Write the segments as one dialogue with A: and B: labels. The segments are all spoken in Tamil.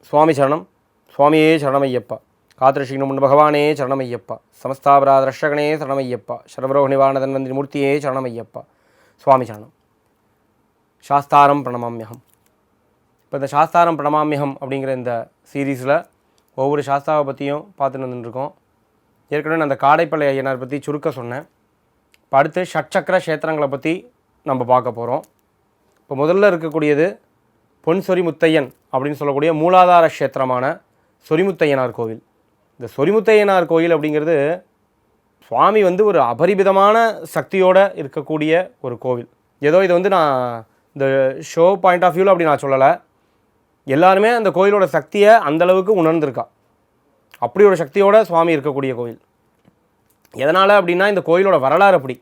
A: சுவாமி சரணம். சுவாமியே சரணமையப்பா. காத்திருஷ்ணு முன் பகவானே சரணமையப்பா. சமஸ்தாபராத ரஷகனே சரணமையப்பா. சர்வரோக நிவாரணதன் வந்திரி மூர்த்தியே சரணமையப்பா. சுவாமி சரணம். சாஸ்தாரம் பிரணமாம்யகம். இப்போ இந்த சாஸ்தாரம் பிரணமாம்யகம் அப்படிங்கிற இந்த சீரீஸில் ஒவ்வொரு சாஸ்தாவை பற்றியும் பார்த்துட்டு வந்துட்டுருக்கோம். ஏற்கனவே நான் அந்த காடைப்பள்ளை ஐயனார் பற்றி சுருக்க சொன்னேன். இப்போ அடுத்து ஷட்சக்கர கஷேத்திரங்களை பற்றி நம்ம பார்க்க போகிறோம் இப்போ முதல்ல இருக்கக்கூடியது பொன் சொரிமுத்தையன் அப்படின்னு சொல்லக்கூடிய மூலாதார க்ஷேத்திரமான சொரிமுத்தையனார் கோவில். இந்த சொரிமுத்தையனார் கோவில் அப்படிங்கிறது சுவாமி வந்து ஒரு அபரிமிதமான சக்தியோடு இருக்கக்கூடிய ஒரு கோவில். ஏதோ இது வந்து நான் இந்த ஷோ பாயிண்ட் ஆஃப் வியூவில் அப்படி நான் சொல்லலை. எல்லாருமே அந்த கோயிலோட சக்தியை அந்தளவுக்கு உணர்ந்திருக்கா. அப்படி ஒரு சக்தியோட சுவாமி இருக்கக்கூடிய கோவில். எதனால் அப்படின்னா இந்த கோயிலோட வரலாறு அப்படி.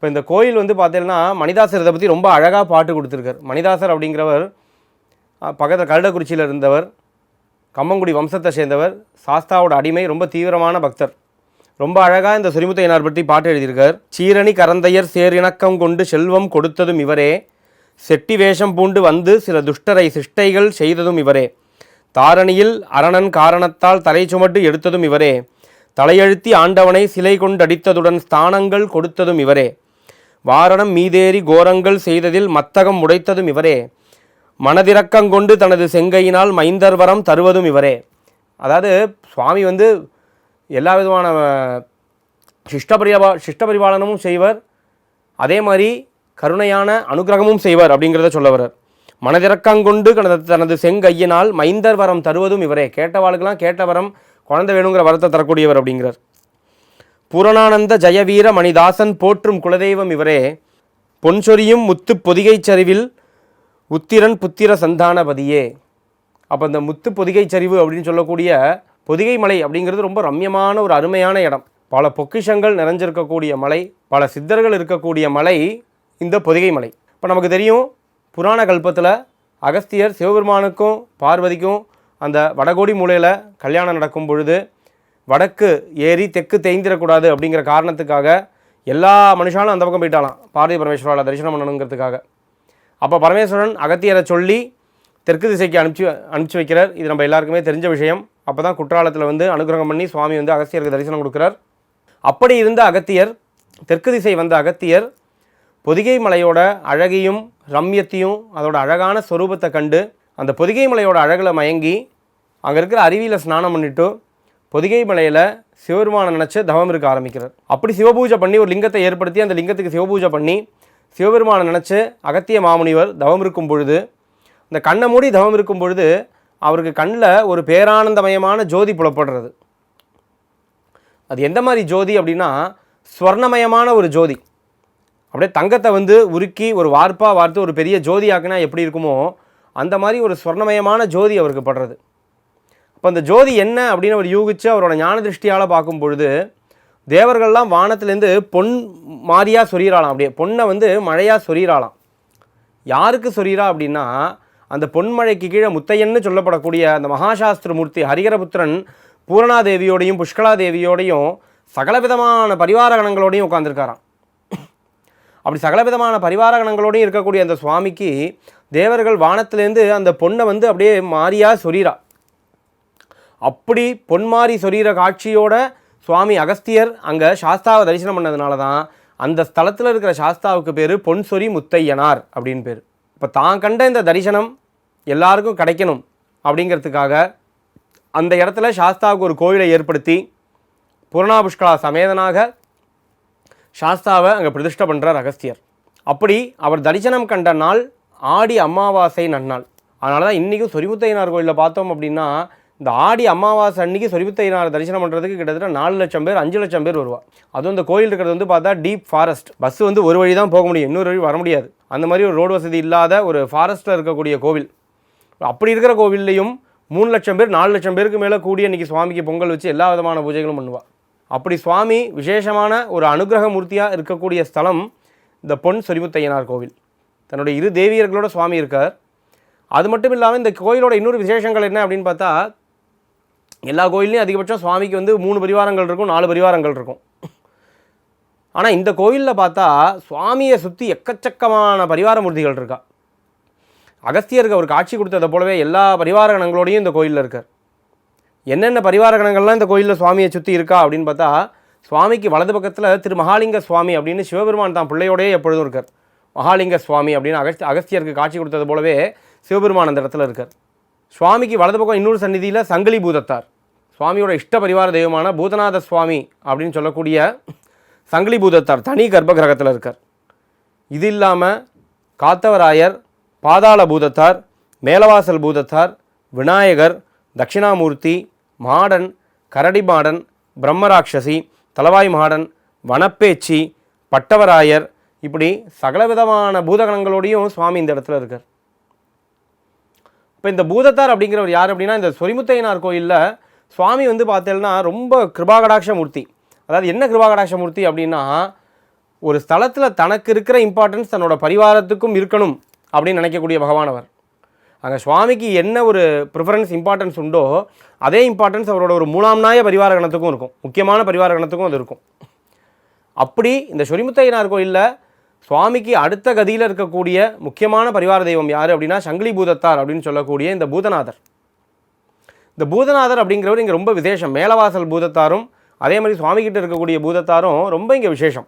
A: இப்போ இந்த கோயில் வந்து பார்த்தீங்கன்னா மணிதாசர் இதை பற்றி ரொம்ப அழகாக பாட்டு கொடுத்துருக்கார். மணிதாசர் அப்படிங்கிறவர் பக்கத்தில் கருடக்குறிச்சியில் இருந்தவர் கம்மங்குடி வம்சத்தை சேர்ந்தவர் சாஸ்தாவோட அடிமை ரொம்ப தீவிரமான பக்தர். ரொம்ப அழகாக இந்த சுரிமுத்தையனார் பற்றி பாட்டு எழுதியிருக்கார். சீரணி கரந்தையர் சேரிணக்கம் கொண்டு செல்வம் கொடுத்ததும் இவரே. செட்டி வேஷம் பூண்டு வந்து சில துஷ்டரை சிஷ்டைகள் செய்ததும் இவரே. தாரணியில் அரணன் காரணத்தால் தலை சுமட்டு எடுத்ததும் இவரே. தலையழுத்தி ஆண்டவனை சிலை கொண்டடித்ததுடன் ஸ்தானங்கள் கொடுத்ததும் இவரே. வாரணம் மீதேறி கோரங்கள் செய்ததில் மத்தகம் உடைத்ததும் இவரே. மனதிறக்கங்கொண்டு தனது செங்கையினால் மைந்தர்வரம் தருவதும் இவரே. அதாவது சுவாமி வந்து எல்லா விதமான சிஷ்டபரிபா சிஷ்ட செய்வர். அதே மாதிரி கருணையான அனுகிரகமும் செய்வார் அப்படிங்கிறத சொல்ல வர்றார் மனதிறக்கங்கொண்டு தனது தனது செங்கையினால் மைந்தர் வரம் தருவதும் இவரே. கேட்டவாளுக்கெல்லாம் கேட்ட வரம் குழந்தை வேணுங்கிற வரத்தை தரக்கூடியவர் அப்படிங்கிறார். பூரணானந்த ஜெயவீர மணிதாசன் போற்றும் குலதெய்வம் இவரே. பொன்சொரியும் முத்து பொதிகைச் சரிவில் உத்திரன் புத்திர சந்தானபதியே. அப்போ இந்த முத்து பொதிகைச் சரிவு அப்படின்னு சொல்லக்கூடிய பொதிகை மலை அப்படிங்கிறது ரொம்ப ரம்யமான ஒரு அருமையான இடம். பல பொக்கிஷங்கள் நிறைஞ்சிருக்கக்கூடிய மலை பல சித்தர்கள் இருக்கக்கூடிய மலை இந்த பொதிகை மலை. இப்போ நமக்கு தெரியும் புராண கல்பத்தில் அகஸ்தியர் சிவபெருமானுக்கும் பார்வதிக்கும் அந்த வடகோடி மூலையில் கல்யாணம் நடக்கும் பொழுது வடக்கு ஏறி தெற்கு தேய்ந்திடக்கூடாது அப்படிங்கிற காரணத்துக்காக எல்லா மனுஷாலும் அந்த பக்கம் போயிட்டாலாம். பார்வதி பரமேஸ்வரால் தரிசனம் பண்ணணுங்கிறதுக்காக. அப்போ பரமேஸ்வரன் அகத்தியரை சொல்லி தெற்கு திசைக்கு அனுப்பிச்சு அனுப்பிச்சு வைக்கிறார். இது நம்ம எல்லாருக்குமே தெரிஞ்ச விஷயம். அப்போ தான் குற்றாலத்தில் வந்து அனுகிரகம் பண்ணி சுவாமி வந்து அகஸ்தியருக்கு தரிசனம் கொடுக்குறார். அப்படி இருந்த அகத்தியர் தெற்கு திசை வந்த அகத்தியர் பொதிகை மலையோட அழகையும் ரம்யத்தையும் அதோட அழகான ஸ்வரூபத்தை கண்டு அந்த பொதிகை மலையோட அழகில் மயங்கி அங்கே இருக்கிற அருவியில் ஸ்நானம் பண்ணிட்டு பொதிகை மலையில் சிவபெருமானை நினச்சி தவம் இருக்க ஆரம்பிக்கிறார். அப்படி சிவபூஜை பண்ணி ஒரு லிங்கத்தை ஏற்படுத்தி அந்த லிங்கத்துக்கு சிவபூஜை பண்ணி சிவபெருமானை நினச்சி அகத்திய மாமுனிவர் தவம் இருக்கும் பொழுது இந்த கண்ணை மூடி தவம் இருக்கும் பொழுது அவருக்கு கண்ணில் ஒரு பேரானந்தமயமான ஜோதி புலப்படுறது. அது எந்த மாதிரி ஜோதி அப்படின்னா ஸ்வர்ணமயமான ஒரு ஜோதி. அப்படியே தங்கத்தை வந்து உருக்கி ஒரு வார்ப்பாக வார்த்து ஒரு பெரிய ஜோதி ஆக்குனா எப்படி இருக்குமோ அந்த மாதிரி ஒரு ஸ்வர்ணமயமான ஜோதி அவருக்கு படுறது. இப்போ அந்த ஜோதி என்ன அப்படின்னு அவர் யூகிச்சு அவரோட ஞான திருஷ்டியால் பார்க்கும் பொழுது தேவர்கள்லாம் வானத்துலேருந்து பொன் மாதிரியாக சொரியறாளாம். அப்படியே பொண்ணை வந்து மழையாக சொரியறாளாம். யாருக்கு சொரியறா அப்படின்னா அந்த பொன்மழைக்கு கீழே முத்தையன்னு சொல்லப்படக்கூடிய அந்த மகாசாஸ்திரமூர்த்தி ஹரிகரபுத்திரன் பூரணாதேவியோடையும் புஷ்கலாதேவியோடையும் சகலவிதமான பரிவார கணங்களோடையும் உட்காந்துருக்காராம் அப்படி சகலவிதமான பரிவார கணங்களோடையும் இருக்கக்கூடிய அந்த சுவாமிக்கு தேவர்கள் வானத்திலேருந்து அந்த பொண்ணை வந்து அப்படியே மாறியாக சொரீரா அப்படி பொன்மாரி சொரீர காட்சியோட சுவாமி அகஸ்தியர் அங்கே சாஸ்தாவை தரிசனம் பண்ணதுனால தான் அந்த ஸ்தலத்தில் இருக்கிற சாஸ்தாவுக்கு பேர் பொன்சொரி முத்தையனார் அப்படின்னு பேர். இப்போ தான் கண்ட இந்த தரிசனம் எல்லாருக்கும் கிடைக்கணும் அப்படிங்கிறதுக்காக அந்த இடத்துல சாஸ்தாவுக்கு ஒரு கோவிலை ஏற்படுத்தி புஷ்கலா சமேதனாக சாஸ்தாவை அங்கே பிரதிஷ்டை பண்ணுறார் அகஸ்தியர். அப்படி அவர் தரிசனம் கண்ட நாள் ஆடி அமாவாசை நன்னாள். அதனால தான் இன்றைக்கும் சொரிமுத்தையனார் கோயிலில் பார்த்தோம் அப்படின்னா இந்த ஆடி அமாவாசை அன்னைக்கு நாள் தரிசனம் பண்ணுறதுக்கு கிட்டத்தட்ட நாலு லட்சம் பேர் அஞ்சு லட்சம் பேர் வருவா. அதுவும் இந்த கோயில் இருக்கிறது வந்து பார்த்தா டீப் ஃபாரஸ்ட் பஸ் வந்து ஒரு வழி தான் போக முடியும். இன்னொரு வழி வர முடியாது. அந்த மாதிரி ஒரு ரோடு வசதி இல்லாத ஒரு ஃபாரஸ்ட்டில் இருக்கக்கூடிய கோவில். அப்படி இருக்கிற கோவில்லையும் மூணு லட்சம் பேர் நாலு லட்சம் பேருக்கு மேலே கூடி இன்றைக்கி சுவாமிக்கு பொங்கல் வச்சு எல்லா விதமான பூஜைகளும் பண்ணுவா. அப்படி சுவாமி விசேஷமான ஒரு அனுகிரக மூர்த்தியாக இருக்கக்கூடிய ஸ்தலம் இந்த பொன் சொரிமுத்தையனார் கோவில். தன்னுடைய இரு தேவியர்களோட சுவாமி இருக்கார். அது மட்டும் இல்லாமல் இந்த கோயிலோட இன்னொரு விசேஷங்கள் என்ன அப்படின்னு பார்த்தா எல்லா கோயில்லையும் அதிகபட்சம் சுவாமிக்கு வந்து மூணு பரிவாரங்கள் இருக்கும் நாலு பரிவாரங்கள் இருக்கும். ஆனால் இந்த கோயிலில் பார்த்தா சுவாமியை சுற்றி எக்கச்சக்கமான பரிவார மூர்த்திகள் இருக்கா. அகஸ்தியருக்கு அவர் காட்சி கொடுத்ததை போலவே எல்லா பரிவார கணங்களோடையும் இந்த கோயிலில் இருக்கார். என்னென்ன பரிவார கணங்கள்லாம் இந்த கோயிலில் சுவாமியை சுற்றி இருக்கா அப்படின்னு பார்த்தா சுவாமிக்கு வலது பக்கத்தில் திரு மகாலிங்க சுவாமி அப்படின்னு சிவபெருமான் தான் பிள்ளையோடயே எப்பொழுதும் இருக்கார். மகாலிங்க சுவாமி அப்படின்னு அகஸ்தி அகஸ்தியருக்கு காட்சி கொடுத்தது போலவே சிவபெருமான் அந்த இடத்துல இருக்கார். சுவாமிக்கு வலது பக்கம் இன்னொரு சந்நிதியில் சங்கிலி பூதத்தார். சுவாமியோட இஷ்ட பரிவார தெய்வமான பூதநாத சுவாமி அப்படின்னு சொல்லக்கூடிய சங்கிலி பூதத்தார் தனி கர்ப்ப கிரகத்தில் இருக்கார். இது இல்லாமல் காத்தவராயர் பாதாள பூதத்தார் மேலவாசல் பூதத்தார் விநாயகர் தட்சிணாமூர்த்தி மாடன் கரடி மாடன் பிரம்மராட்சசி தலவாய் மாடன் வனப்பேச்சி பட்டவராயர் இப்படி சகலவிதமான பூதகணங்களோடையும் சுவாமி இந்த இடத்துல இருக்கார். இப்போ இந்த பூதத்தார் அப்படிங்கிறவர் யார் அப்படின்னா இந்த சொரிமுத்தையனார் கோயிலில் சுவாமி வந்து பார்த்தேன்னா ரொம்ப கிருபாகடாட்ச மூர்த்தி அதாவது என்ன கிருபாகடாட்ச மூர்த்தி அப்படின்னா ஒரு ஸ்தலத்தில் தனக்கு இருக்கிற இம்பார்ட்டன்ஸ் தன்னோட பரிவாரத்துக்கும் இருக்கணும் அப்படின்னு நினைக்கக்கூடிய பகவானவர். அங்கே சுவாமிக்கு என்ன ஒரு ப்ரிஃபரன்ஸ் இம்பார்ட்டன்ஸ் உண்டோ அதே இம்பார்ட்டன்ஸ் அவரோட ஒரு மூணாம் நாய பரிவார கணத்துக்கும் இருக்கும். முக்கியமான பரிவார கணத்துக்கும் அது இருக்கும். அப்படி இந்த சொரிமுத்தையனார் கோயிலில் சுவாமிக்கு அடுத்த கதியில் இருக்கக்கூடிய முக்கியமான பரிவார தெய்வம் யார் அப்படின்னா சங்கிலி பூதத்தார் அப்படின்னு சொல்லக்கூடிய இந்த பூதநாதர். இந்த பூதநாதர் அப்படிங்கிறவர் இங்கே ரொம்ப விசேஷம். மேலவாசல் பூதத்தாரும் அதே மாதிரி சுவாமிகிட்ட இருக்கக்கூடிய பூதத்தாரும் ரொம்ப இங்கே விசேஷம்.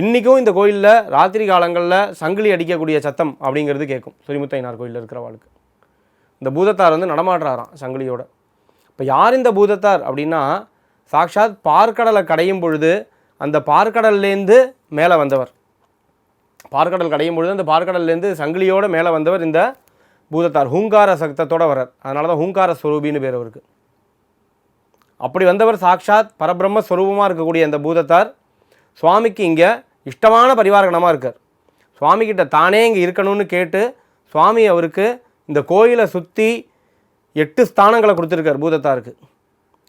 A: இன்றைக்கும் இந்த கோயிலில் ராத்திரி காலங்களில் சங்கிலி அடிக்கக்கூடிய சத்தம் அப்படிங்கிறது கேட்கும் சுரிமுத்தையனார் கோயிலில் இருக்கிறவாளுக்கு இந்த பூதத்தார் வந்து நடமாடுறாராம் சங்கிலியோட. இப்போ யார் இந்த பூதத்தார் அப்படின்னா சாக்ஷாத் பார்க்கடலை கடையும் பொழுது அந்த பார்க்கடல்லேருந்து மேலே வந்தவர். பார்க்கடல் கடையும் பொழுது அந்த பார்க்கடல்லேருந்து சங்கிலியோடு மேலே வந்தவர் இந்த பூதத்தார் ஹூங்கார சக்தத்தோட வரார் அதனால தான் ஹூங்கார ஸ்வரூபின்னு பேர் அவருக்கு. அப்படி வந்தவர் சாக்ஷாத் பரபிரம்ம ஸ்வரூபமாக இருக்கக்கூடிய அந்த பூதத்தார் சுவாமிக்கு இங்கே இஷ்டமான பரிவாரகணமாக இருக்கார். சுவாமிக்கிட்ட தானே இங்கே இருக்கணும்னு கேட்டு சுவாமி அவருக்கு இந்த கோயிலை சுற்றி எட்டு ஸ்தானங்களை கொடுத்துருக்கார் பூதத்தாருக்கு.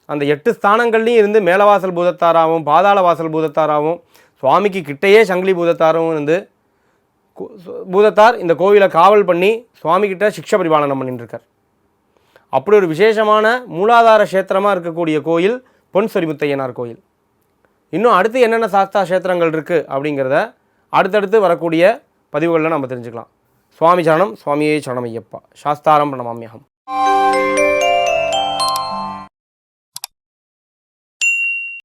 A: அந்த எட்டு ஸ்தானங்கள்லையும் இருந்து மேலவாசல் பூதத்தாராகவும் பாதாள வாசல் பூதத்தாராகவும் சுவாமிக்கு கிட்டேயே சங்கிலி பூதத்தாராகவும் இருந்து பூதத்தார் இந்த கோவிலை காவல் பண்ணி சுவாமிகிட்ட சிக்ஷ பரிபாலனம் பண்ணிட்டுருக்கார் அப்படி ஒரு விசேஷமான மூலாதார கஷேத்திரமாக இருக்கக்கூடிய கோயில் பொன் சொரிமுத்தையனார் கோயில். இன்னும் அடுத்து என்னென்ன சாஸ்தா கஷேத்திரங்கள் இருக்குது அப்படிங்கிறத அடுத்தடுத்து வரக்கூடிய பதிவுகளில் நம்ம தெரிஞ்சுக்கலாம். சுவாமி சரணம் சுவாமியே சரணம் ஐயப்பா சாஸ்தாரம் பிரணமாமியகம்